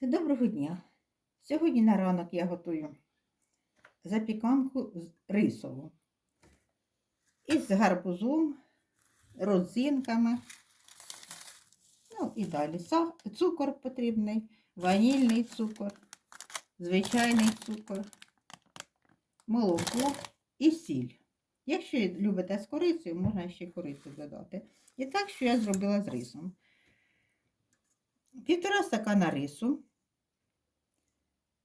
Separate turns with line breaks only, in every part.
Доброго дня! Сьогодні на ранок я готую запіканку рисову із гарбузом, родзинками. Ну і далі цукор потрібний, ванільний цукор, звичайний цукор, молоко і сіль. Якщо любите з корицею, можна ще корицю додати. І так, що я зробила з рисом. Півтора стакана рису.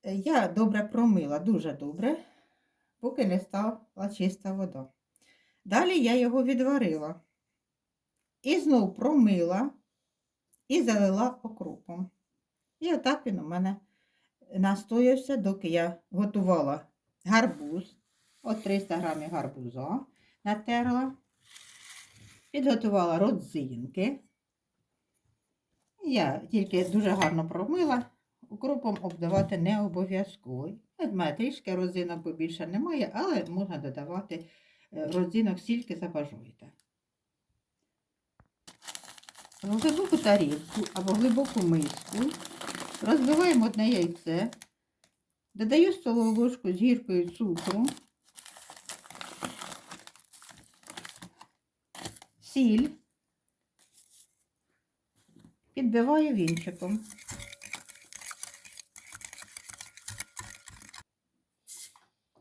Я добре промила, дуже добре, поки не стала чиста вода. Далі я його відварила. І знов промила і залила окропом. І отак він у мене настоявся, доки я готувала гарбуз. От 300 грамів гарбуза натерла. Підготувала родзинки. Я тільки дуже гарно промила, укропом обдавати не обов'язково. Мене трішки розинок, бо більше немає, але можна додавати е, родзинок стільки забажуєте. В глибоку тарілку або глибоку миску розбиваємо одне яйце, додаю столову ложку з гіркою цукру, сіль. Підбиваю вінчиком.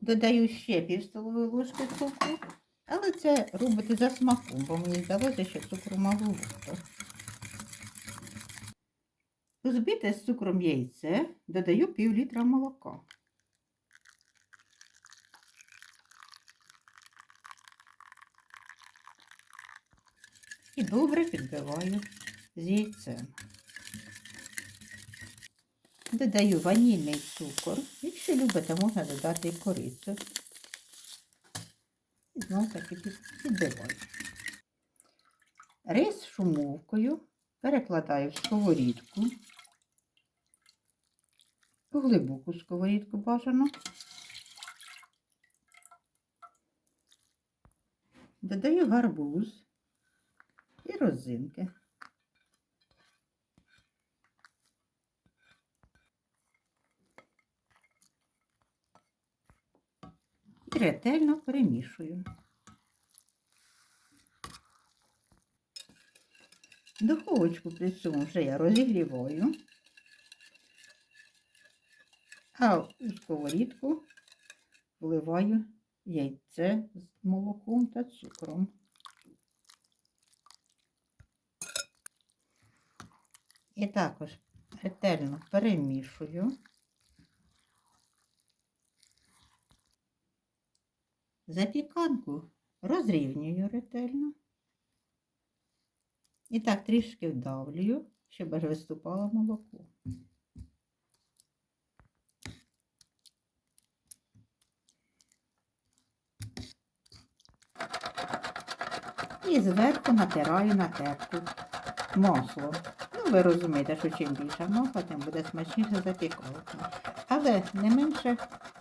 Додаю ще пів столової ложки цукру, але це робити за смаком, бо мені здалося, що цукру маловато. У збите з цукром яйце додаю пів літра молока. І добре підбиваю з яйцем. Додаю ванільний цукор. Якщо любите, можна додати і корицю. І знову таки підбиваю. Рис шумовкою перекладаю в сковорідку. У глибоку сковорідку бажано. Додаю гарбуз і розинки. Ретельно перемішую. Духовочку при цьому вже я розігріваю, а у сковорідку вливаю яйце з молоком та цукром. І також ретельно перемішую. Запіканку розрівнюю ретельно. І так трішки вдавлюю, щоб виступало молоко. І зверху натираю на терку масло. Ну, ви розумієте, що чим більше масла, тим буде смачніше запікувати. Але не менше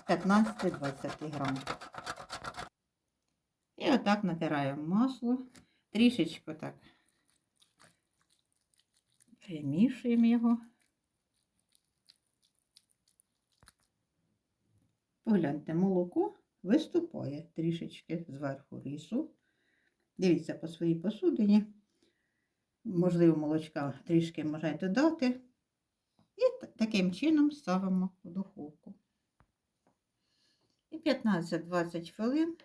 15-20 грам. І отак натираємо масло, трішечки так перемішуємо його. Погляньте, молоко виступає трішечки зверху рису. Дивіться по своїй посудині. Можливо, молочка трішки можна додати. І таким чином ставимо в духовку. І 15-20 хвилин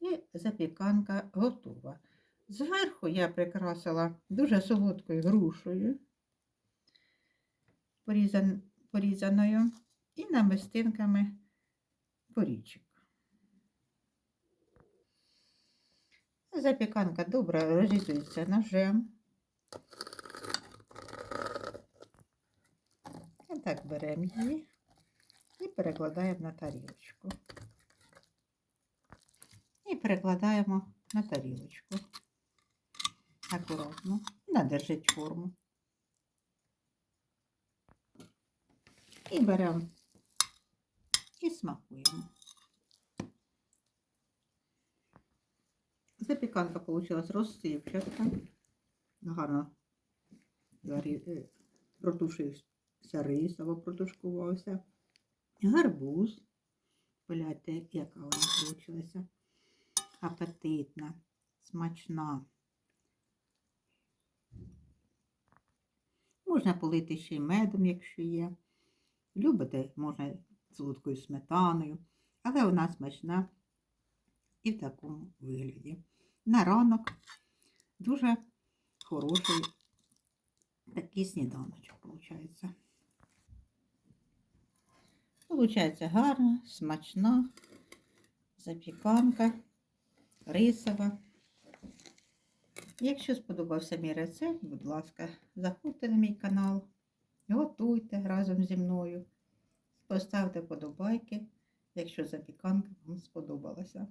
і запіканка готова. Зверху я прикрасила дуже солодкою порізан- порізаною, і намистинками порічок. Запіканка добре розрізується ножем. І так беремо її і перекладаємо на тарілочку. Перекладаємо на тарілочку. Акуратно. Вона держить форму. І беремо і смакуємо. Запіканка вийшла розсипчаста. Гарно е, протушився Це рисово протушкувався. Гарбуз. Гляньте, яка вона вийшла. Апетитна, смачна. Можна полити ще й медом, якщо є. Любите, можна солодкою сметаною, але вона смачна і в такому вигляді. На ранок дуже хороший такий сніданочок виходить. Получається гарна, смачна запіканка, рисова. Якщо сподобався мій рецепт, будь ласка, заходьте на мій канал, готуйте разом зі мною, поставте подобайки, якщо запіканка вам сподобалася.